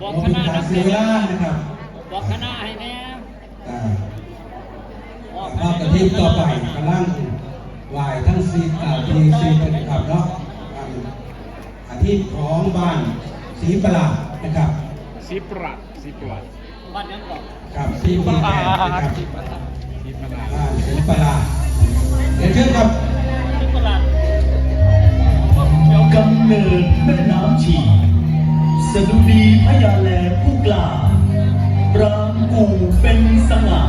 บอกเราคเป็นณะการนักเสียเวลานะครับ บอกคณะให้แน่อ่าบอกภาพกระทิบต่อไปกำลังวายทั้งซีอ่าทีซีเป็นครับเนาะอ่าอาทิตย์ของบ้านสีประหลาดนะครับสิปรัดสิปรัดบ้านยังบอกกับซีปีแปดนะครับสิปรัดสิปรัดบ้านสีประหลาดเดี๋ยวเชิญครับที่ตลาดกำเนิดแม่น้ำชีะดุดีพยาแลผู้กล้ารามกูเป็นสง่า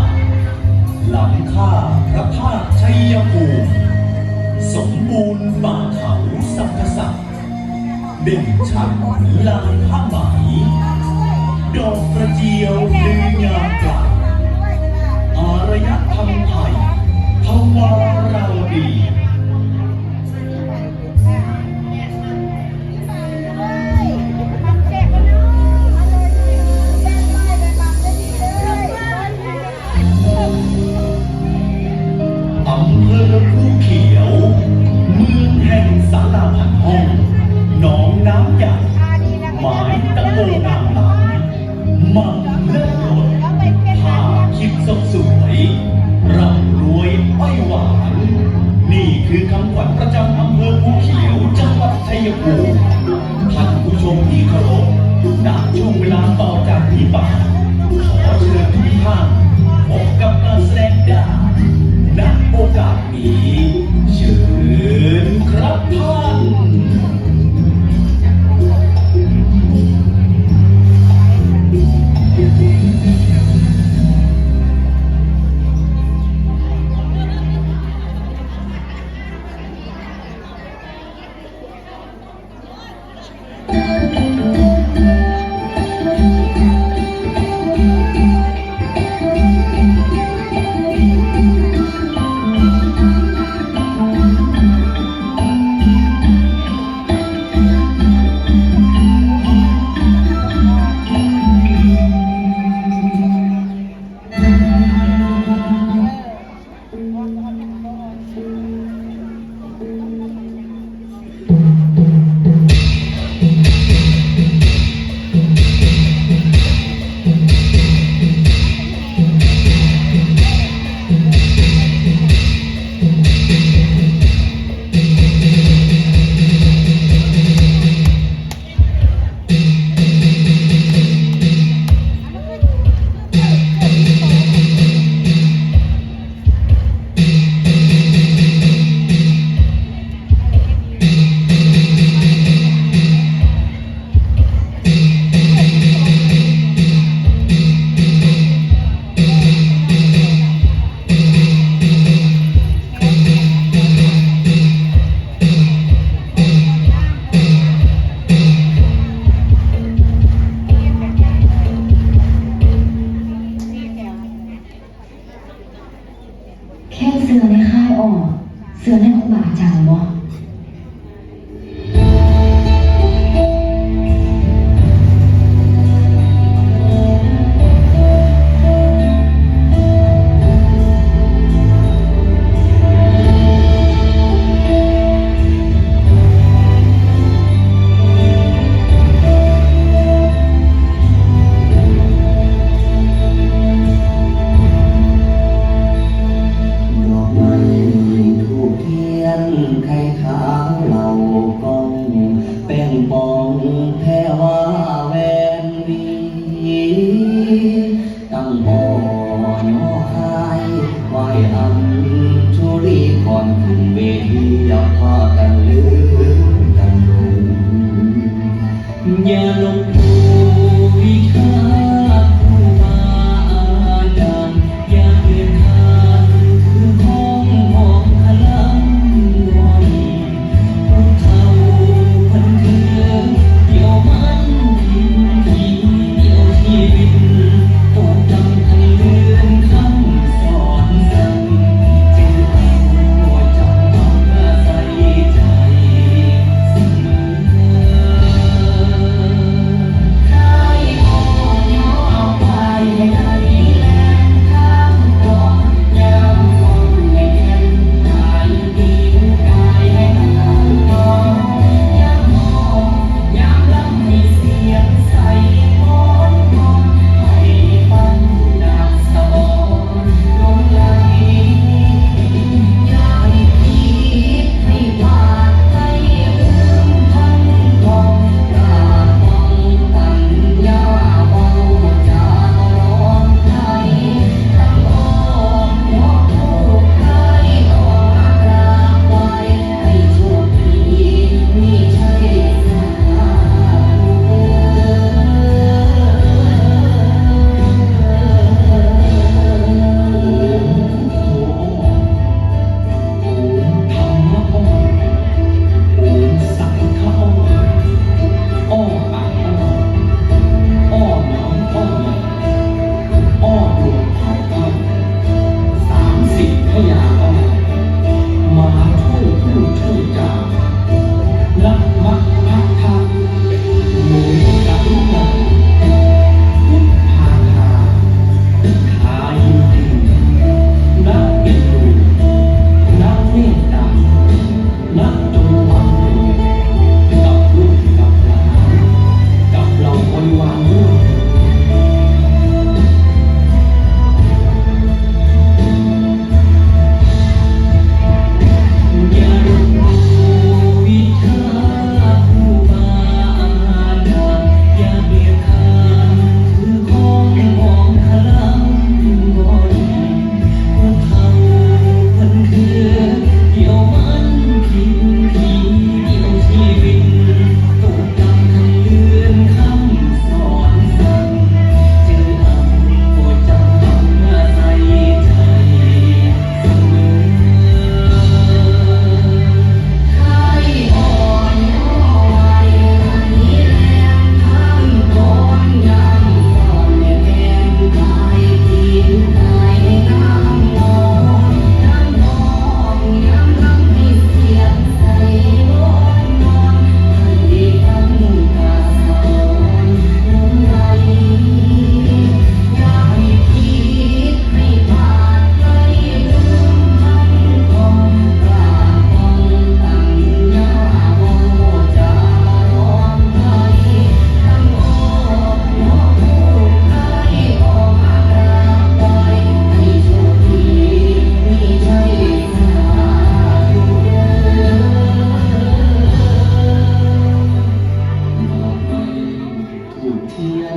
หลังข้าพระภาตชัยภูมิสมบูรณ์ป่าเขาสัพพสัตว์เด่นชัดลายผ้าไหมดอกกระเจียวดึงยากลา งสาราพันห้องหนองน้ำใหญ่หมายตะโกนามหลายมังเลิศรสพาคิดสดสวยร่ำรวยอ้อยหวาน นี่คือคำขวัญประจำอำเภอภูเขียวจังหวัดชัยภูมิ แค่เสือในค่ายออก เสือในครูบาอาจารย์บ่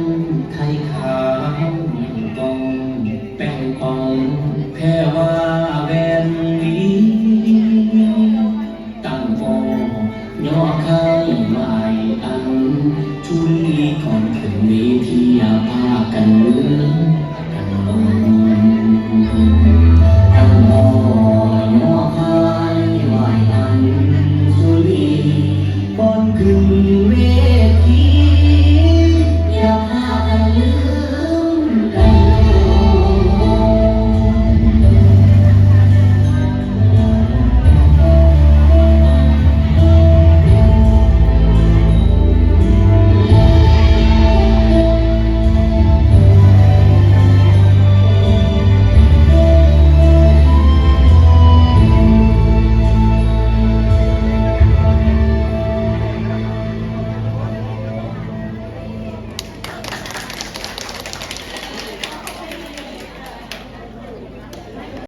นไทยขาวกองแป้งกองแค่ว่าแวนนี้ตั้งฟองย่อไข่ไหวอันชุลีก่อนถึงเวทีอย่าพากันเลือ